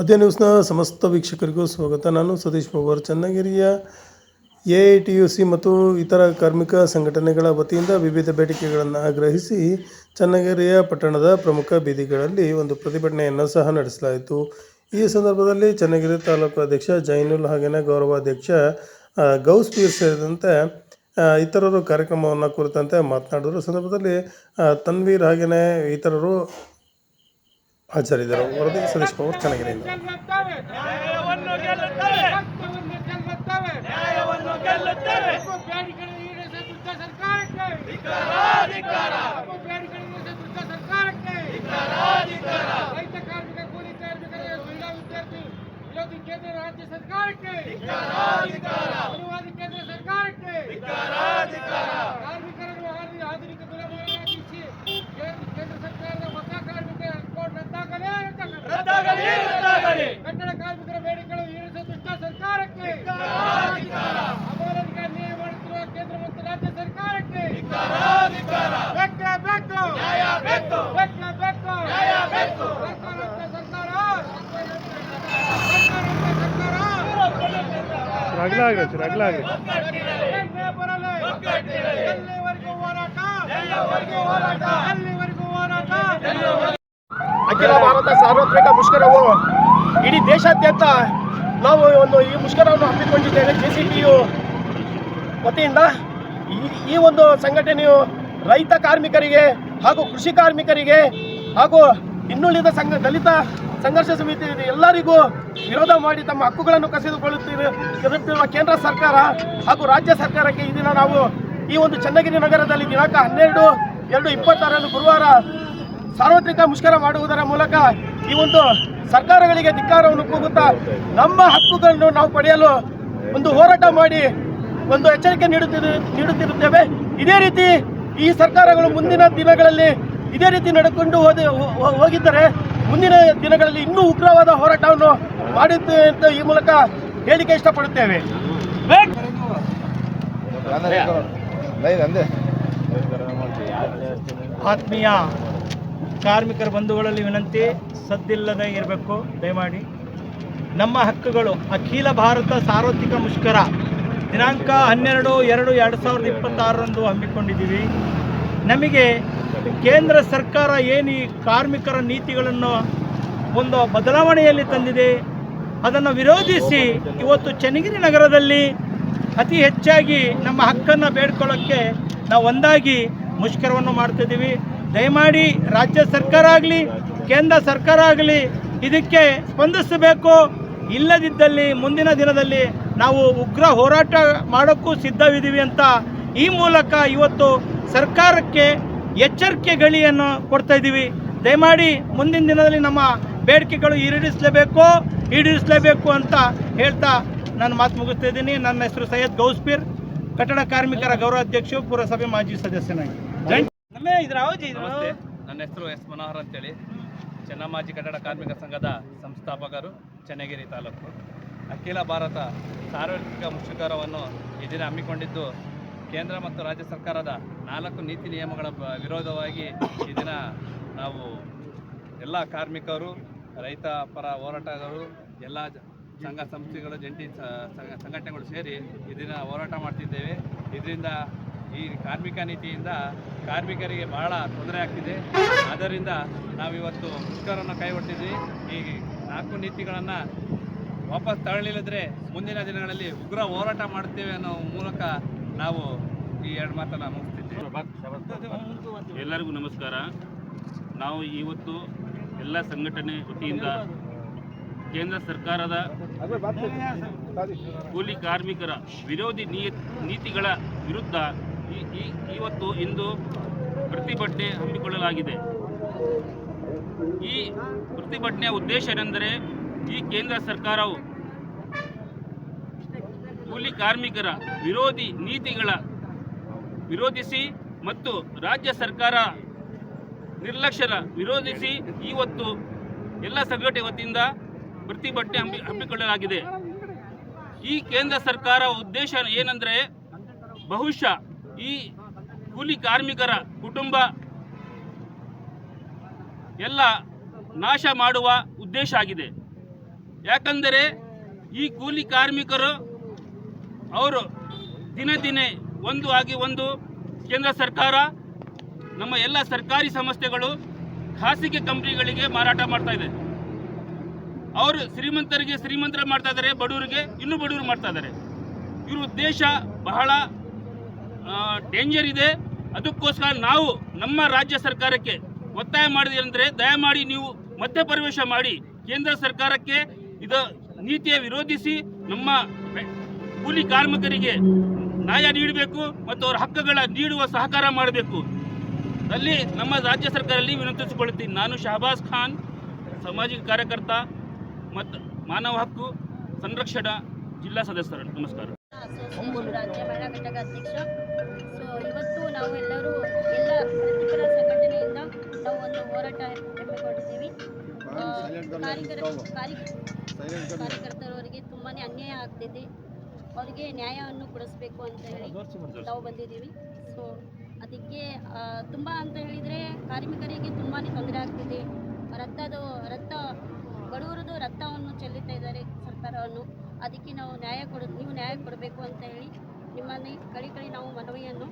ಆದ್ಯ ನ್ಯೂಸ್ನ ಸಮಸ್ತ ವೀಕ್ಷಕರಿಗೂ ಸ್ವಾಗತ. ನಾನು Satish Pawar. ಚನ್ನಗಿರಿಯ A I T U C ಮತ್ತು ಇತರ ಕಾರ್ಮಿಕ ಸಂಘಟನೆಗಳ ವತಿಯಿಂದ ವಿವಿಧ ಬೇಡಿಕೆಗಳನ್ನು ಆಗ್ರಹಿಸಿ ಚನ್ನಗಿರಿಯ ಪಟ್ಟಣದ ಪ್ರಮುಖ ಬೀದಿಗಳಲ್ಲಿ ಒಂದು ಪ್ರತಿಭಟನೆಯನ್ನು ಸಹ ನಡೆಸಲಾಯಿತು. ಈ ಸಂದರ್ಭದಲ್ಲಿ ಚನ್ನಗಿರಿ ತಾಲೂಕು ಅಧ್ಯಕ್ಷ ಜೈನುಲ್ ಹಾಗೆಯೇ ಗೌರವಾಧ್ಯಕ್ಷ ಗೌಸ್ ಪೀರ್ ಸೇರಿದಂತೆ ಇತರರು ಕಾರ್ಯಕ್ರಮವನ್ನು ಕುರಿತಂತೆ ಮಾತನಾಡಿದರು. ಸಂದರ್ಭದಲ್ಲಿ ತನ್ವೀರ್ ಹಾಗೆಯೇ ಇತರರು ಹಾಜರಿದ್ದರು. ವರದಿ ಸುರೇಶ್ ಪವರ್ ಚನ್ನಗಿರಿಯಿಂದ ಗೆಲ್ಲುತ್ತೇವೆ. ನ್ಯಾಯವನ್ನು ಗೆಲ್ಲುತ್ತೇವೆ ಸತ್ಯವನ್ನು ಗೆಲ್ಲುತ್ತೇವೆ ನ್ಯಾಯವನ್ನು ಗೆಲ್ಲುತ್ತೇವೆ ನಮ್ಮ ಬೇಡಿಕೆಗಳನ್ನು ಈಡೇರಿಸ ದುಷ್ಟ ಸರ್ಕಾರಕ್ಕೆ ಧಿಕ್ಕಾರ ನಮ್ಮ ಬೇಡಿಕೆಗಳನ್ನು ಈಡೇರಿಸ ದುಷ್ಟ ಸರ್ಕಾರಕ್ಕೆ ಧಿಕ್ಕಾರ ರೈತ ಕಾರ್ಮಿಕ ಕೂಲಿ ಕಾರ್ಮಿಕರ ಮಹಿಳಾ ವಿದ್ಯಾರ್ಥಿ ವಿರೋಧಿ ಕೇಂದ್ರ ರಾಜ್ಯ ಸರ್ಕಾರಕ್ಕೆ ಅನುವಾದಿ ಕೇಂದ್ರ ಸರ್ಕಾರಕ್ಕೆ ಕಾರ್ಮಿಕರನ್ನು ಆಧುನಿಕ ಆಧುನಿಕ ಗುಲಾಮರನ್ನಾಗಿಸಿ ಕೇಂದ್ರ ಕೇಂದ್ರ ಸರ್ಕಾರದ ಹೊಸ ಕಾರ್ಮಿಕ ಕೋಡ್ ರದ್ದಾಗಲೇ ರದ್ದಾಗಲಿ ರದ್ದಾಗಲಿ ಕಟ್ಟಡ ಕಾರ್ಮಿಕರ ಬೇಡಿಕೆಗಳು ಈಡೇರಿಸ ದುಷ್ಟ ಸರ್ಕಾರಕ್ಕೆ ಅಪರಾಧಿಕ ನ್ಯಾಯ ಮಾಡುತ್ತಿರುವ ಕೇಂದ್ರ ಮತ್ತು ರಾಜ್ಯ ಸರ್ಕಾರಕ್ಕೆ ಬೇಕೇ ಬೇಕು ನ್ಯಾಯ ಬೇಕು ಬೇಕೇ ಬೇಕು ನ್ಯಾಯ ಬೇಕು ಸರ್ಕಾರಕ್ಕೆ ಸರ್ಕಾರ ಸರ್ಕಾರಕ್ಕೆ ಆಗ್ರಿ ಸರ್ ಬರಲಿ ಆಗ್ರಿ ಅಖಿಲ ಭಾರತ ಸಾರ್ವತ್ರಿಕ ಮುಷ್ಕರವು ಇಡೀ ದೇಶಾದ್ಯಂತ ನಾವು ಒಂದು ಈ ಮುಷ್ಕರವನ್ನು ಹಮ್ಮಿಕೊಂಡಿದ್ದೇವೆ ಜೆ ಸಿ ಟಿ ಯು ವತಿಯಿಂದ. ಈ ಒಂದು ಸಂಘಟನೆಯು ರೈತ ಕಾರ್ಮಿಕರಿಗೆ ಹಾಗೂ ಕೃಷಿ ಕಾರ್ಮಿಕರಿಗೆ ಹಾಗೂ ಇನ್ನುಳಿದ ಸಂಘ ದಲಿತ ಸಂಘರ್ಷ ಸಮಿತಿ ಎಲ್ಲರಿಗೂ ವಿರೋಧ ಮಾಡಿ ತಮ್ಮ ಹಕ್ಕುಗಳನ್ನು ಕಸಿದುಕೊಳ್ಳುತ್ತಿರುವ ಕೇಂದ್ರ ಸರ್ಕಾರ ಹಾಗೂ ರಾಜ್ಯ ಸರ್ಕಾರಕ್ಕೆ ಈ ನಾವು ಈ ಒಂದು ಚನ್ನಗಿರಿ ನಗರದಲ್ಲಿ ದಿನಾಂಕ ಹನ್ನೆರಡು, ಎರಡು ಇಪ್ಪತ್ತಾರನ್ನು ಗುರುವಾರ ಸಾರ್ವತ್ರಿಕ ಮುಷ್ಕರ ಮಾಡುವುದರ ಮೂಲಕ ಈ ಒಂದು ಸರ್ಕಾರಗಳಿಗೆ ಧಿಕ್ಕಾರವನ್ನು ಕೂಗುತ್ತಾ ನಮ್ಮ ಹಕ್ಕುಗಳನ್ನು ನಾವು ಪಡೆಯಲು ಒಂದು ಹೋರಾಟ ಮಾಡಿ ಒಂದು ಎಚ್ಚರಿಕೆ ನೀಡುತ್ತಿದ್ದು ನೀಡುತ್ತಿರುತ್ತೇವೆ. ಇದೇ ರೀತಿ ಈ ಸರ್ಕಾರಗಳು ಮುಂದಿನ ದಿನಗಳಲ್ಲಿ ಇದೇ ರೀತಿ ನಡೆಕೊಂಡು ಹೋದ ಹೋಗಿದ್ದರೆ ಮುಂದಿನ ದಿನಗಳಲ್ಲಿ ಇನ್ನೂ ಉಗ್ರವಾದ ಹೋರಾಟವನ್ನು ಮಾಡುತ್ತೆ ಅಂತ ಈ ಮೂಲಕ ಹೇಳಿಕೆ ಇಷ್ಟಪಡುತ್ತೇವೆ. ಆತ್ಮೀಯ ಕಾರ್ಮಿಕರ ಬಂಧುಗಳಲ್ಲಿ ವಿನಂತಿ, ಸದ್ದಿಲ್ಲದೆ ಇರಬೇಕು, ದಯಮಾಡಿ. ನಮ್ಮ ಹಕ್ಕುಗಳು, ಅಖಿಲ ಭಾರತ ಸಾರ್ವತ್ರಿಕ ಮುಷ್ಕರ, ದಿನಾಂಕ ಹನ್ನೆರಡು ಎರಡು ಎರಡು ಸಾವಿರದ ಇಪ್ಪತ್ತಾರರಂದು ಹಮ್ಮಿಕೊಂಡಿದ್ದೀವಿ. ನಮಗೆ ಕೇಂದ್ರ ಸರ್ಕಾರ ಏನು ಈ ಕಾರ್ಮಿಕರ ನೀತಿಗಳನ್ನು ಒಂದು ಬದಲಾವಣೆಯಲ್ಲಿ ತಂದಿದೆ, ಅದನ್ನು ವಿರೋಧಿಸಿ ಇವತ್ತು ಚನ್ನಗಿರಿ ನಗರದಲ್ಲಿ ಅತಿ ಹೆಚ್ಚಾಗಿ ನಮ್ಮ ಹಕ್ಕನ್ನು ಬೇಡ್ಕೊಳ್ಳೋಕ್ಕೆ ನಾವು ಒಂದಾಗಿ ಮುಷ್ಕರವನ್ನು ಮಾಡ್ತಿದ್ದೀವಿ. ದಯಮಾಡಿ ರಾಜ್ಯ ಸರ್ಕಾರ ಆಗಲಿ, ಕೇಂದ್ರ ಸರ್ಕಾರ ಆಗಲಿ ಇದಕ್ಕೆ ಸ್ಪಂದಿಸಬೇಕು. ಇಲ್ಲದಿದ್ದಲ್ಲಿ ಮುಂದಿನ ದಿನದಲ್ಲಿ ನಾವು ಉಗ್ರ ಹೋರಾಟ ಮಾಡೋಕ್ಕೂ ಸಿದ್ಧವಿದ್ದೀವಿ ಅಂತ ಈ ಮೂಲಕ ಇವತ್ತು ಸರ್ಕಾರಕ್ಕೆ ಎಚ್ಚರಿಕೆ ಗಳಿಯನ್ನು ಕೊಡ್ತಾ ಇದ್ದೀವಿ. ದಯಮಾಡಿ ಮುಂದಿನ ದಿನದಲ್ಲಿ ನಮ್ಮ ಬೇಡಿಕೆಗಳು ಈಡೇರಿಸಲೇಬೇಕು ಈಡೇರಿಸಲೇಬೇಕು ಅಂತ ಹೇಳ್ತಾ ನಾನು ಮಾತು ಮುಗಿಸ್ತಾ ಇದ್ದೀನಿ. ನನ್ನ ಹೆಸರು ಸೈಯದ್ ಗೌಸ್ಪೀರ್. ಕಟ್ಟಡ ಕಾರ್ಮಿಕರ ಗೌರವಾಧ್ಯಕ್ಷ ಪುರಸಭೆ ಮಾಜಿ ಸದಸ್ಯನಾಗಿ. ನನ್ನ ಹೆಸರು ಎಸ್ ಮನೋಹರ್ ಅಂತೇಳಿ. ಚೆನ್ನಮಾಜಿ ಕನ್ನಡ ಕಾರ್ಮಿಕ ಸಂಘದ ಸಂಸ್ಥಾಪಕರು ಚನ್ನಗಿರಿ ತಾಲೂಕು. ಅಖಿಲ ಭಾರತ ಸಾರ್ವತ್ರಿಕ ಮುಷ್ಕರವನ್ನು ಈ ದಿನ ಹಮ್ಮಿಕೊಂಡಿದ್ದು ಕೇಂದ್ರ ಮತ್ತು ರಾಜ್ಯ ಸರ್ಕಾರದ ನಾಲ್ಕು ನೀತಿ ನಿಯಮಗಳ ವಿರೋಧವಾಗಿ ಈ ದಿನ ನಾವು ಎಲ್ಲ ಕಾರ್ಮಿಕರು, ರೈತ ಪರ ಹೋರಾಟಗಾರರು, ಎಲ್ಲ ಸಂಘ ಸಂಸ್ಥೆಗಳು, ಜಂಟಿ ಸಂಘಟನೆಗಳು ಸೇರಿ ಈ ದಿನ ಹೋರಾಟ ಮಾಡ್ತಿದ್ದೇವೆ. ಇದರಿಂದ ಈ ಕಾರ್ಮಿಕ ನೀತಿಯಿಂದ ಕಾರ್ಮಿಕರಿಗೆ ಬಹಳ ತೊಂದರೆ ಆಗ್ತಿದೆ. ಆದ್ದರಿಂದ ನಾವಿವತ್ತು ಮುಷ್ಕರನ್ನು ಕೈಗೊಟ್ಟಿದ್ವಿ ಈ ನಾಲ್ಕು ನೀತಿಗಳನ್ನು ವಾಪಸ್ ತಗೊಳ್ಳಿಲ್ಲದ್ರೆ ಮುಂದಿನ ದಿನಗಳಲ್ಲಿ ಉಗ್ರ ಹೋರಾಟ ಮಾಡುತ್ತೇವೆ ಅನ್ನೋ ಮೂಲಕ ನಾವು ಈ ಎರಡು ಮಾತನ್ನು ಮುಗಿಸ್ತಿದ್ದೇವೆ ಎಲ್ಲರಿಗೂ ನಮಸ್ಕಾರ. ನಾವು ಇವತ್ತು ಎಲ್ಲ ಸಂಘಟನೆ ವತಿಯಿಂದ ಕೇಂದ್ರ ಸರ್ಕಾರದ ಕೂಲಿ ಕಾರ್ಮಿಕರ ವಿರೋಧಿ ನೀತಿಗಳ ವಿರುದ್ಧ ಈ- ಇವತ್ತು ಇಂದು ಪ್ರತಿಭಟನೆ ಹಮ್ಮಿಕೊಳ್ಳಲಾಗಿದೆ. ಈ ಪ್ರತಿಭಟನೆಯ ಉದ್ದೇಶ ಏನೆಂದರೆ ಈ ಕೇಂದ್ರ ಸರ್ಕಾರವು ಕೂಲಿ ಕಾರ್ಮಿಕರ ವಿರೋಧಿ ನೀತಿಗಳ ವಿರೋಧಿಸಿ ಮತ್ತು ರಾಜ್ಯ ಸರ್ಕಾರ ನಿರ್ಲಕ್ಷ್ಯರ ವಿರೋಧಿಸಿ ಇವತ್ತು ಎಲ್ಲ ಸಂಘಟನೆ ವತಿಯಿಂದ ಪ್ರತಿಭಟನೆ ಹಮ್ಮಿ ಹಮ್ಮಿಕೊಳ್ಳಲಾಗಿದೆ. ಈ ಕೇಂದ್ರ ಸರ್ಕಾರ ಉದ್ದೇಶ ಏನಂದರೆ ಬಹುಶಃ ಈ ಕೂಲಿ ಕಾರ್ಮಿಕರ ಕುಟುಂಬ ಎಲ್ಲ ನಾಶ ಮಾಡುವ ಉದ್ದೇಶ ಆಗಿದೆ. ಯಾಕಂದರೆ ಈ ಕೂಲಿ ಕಾರ್ಮಿಕರು ಅವರು ದಿನೇ ದಿನೇ ಒಂದು ಆಗಿ ಒಂದು ಕೇಂದ್ರ ಸರ್ಕಾರ, ನಮ್ಮ ಎಲ್ಲ ಸರ್ಕಾರಿ ಸಂಸ್ಥೆಗಳು, ಖಾಸಗಿ ಕಂಪ್ನಿಗಳಿಗೆ ಮಾರಾಟ ಮಾಡ್ತಾ ಇದೆ. ಅವರು ಶ್ರೀಮಂತರಿಗೆ ಶ್ರೀಮಂತರ ಮಾಡ್ತಾ ಇದ್ದಾರೆ ಬಡವರಿಗೆ ಇನ್ನೂ ಬಡವರು ಮಾಡ್ತಾ ಇದ್ದಾರೆ ಇವ್ರ ಉದ್ದೇಶ ಬಹಳ ಡೇಂಜರ್ ಇದೆ. ಅದಕ್ಕೋಸ್ಕರ ನಾವು ನಮ್ಮ ರಾಜ್ಯ ಸರ್ಕಾರಕ್ಕೆ ಒತ್ತಾಯ ಮಾಡಿದೆ ಅಂದರೆ ದಯಮಾಡಿ ನೀವು ಮಧ್ಯಪ್ರವೇಶ ಮಾಡಿ, ಕೇಂದ್ರ ಸರ್ಕಾರಕ್ಕೆ ಇದು ನೀತಿಯ ವಿರೋಧಿಸಿ ನಮ್ಮ ಕೂಲಿ ಕಾರ್ಮಿಕರಿಗೆ ನ್ಯಾಯ ನೀಡಬೇಕು ಮತ್ತು ಅವರ ಹಕ್ಕುಗಳ ನೀಡುವ ಸಹಕಾರ ಮಾಡಬೇಕು. ಅಲ್ಲಿ ನಮ್ಮ ರಾಜ್ಯ ಸರ್ಕಾರದಲ್ಲಿ ವಿನಂತಿಸಿಕೊಳ್ಳುತ್ತೀನಿ. ನಾನು ಶಹಬಾಜ್ ಖಾನ್ ಸಾಮಾಜಿಕ ಕಾರ್ಯಕರ್ತ ಮತ್ತು ಮಾನವ ಹಕ್ಕು ಸಂರಕ್ಷಣಾ ಜಿಲ್ಲಾ ಸದಸ್ಯರು. ನಮಸ್ಕಾರ. ರಾಜ್ಯ ಮಹಿಳಾ ಘಟಕ ಅಧ್ಯಕ್ಷ. ಸೊ ಇವತ್ತು ನಾವು ಎಲ್ಲರೂ ಎಲ್ಲ ಸಂಘಟನೆಯಿಂದ ನಾವು ಒಂದು ಹೋರಾಟ ಹಮ್ಮಿಕೊಂಡಿದ್ದೀವಿ. ಕಾರ್ಯಕರ್ತರವರಿಗೆ ತುಂಬಾ ಅನ್ಯಾಯ ಆಗ್ತಿದೆ. ಅವರಿಗೆ ನ್ಯಾಯವನ್ನು ಕೊಡಿಸ್ಬೇಕು ಅಂತ ಹೇಳಿ ನಾವು ಬಂದಿದ್ದೀವಿ. ಸೊ ಅದಕ್ಕೆ ತುಂಬ ಅಂತ ಹೇಳಿದರೆ ಕಾರ್ಮಿಕರಿಗೆ ತುಂಬಾ ತೊಂದರೆ ಆಗ್ತಿದೆ. ರಕ್ತದ ರಕ್ತ ಬಡವರದು ರಕ್ತವನ್ನು ಚೆಲ್ಲುತ್ತಾ ಇದ್ದಾರೆ ಸರ್ಕಾರವನ್ನು. ಅದಕ್ಕೆ ನಾವು ನ್ಯಾಯ ಕೊಡ, ನೀವು ನ್ಯಾಯ ಕೊಡಬೇಕು ಅಂತ ಹೇಳಿ ನಿಮ್ಮಲ್ಲಿ ಕಳಿ ಕಳಿ ನಾವು ಮನವಿಯನ್ನು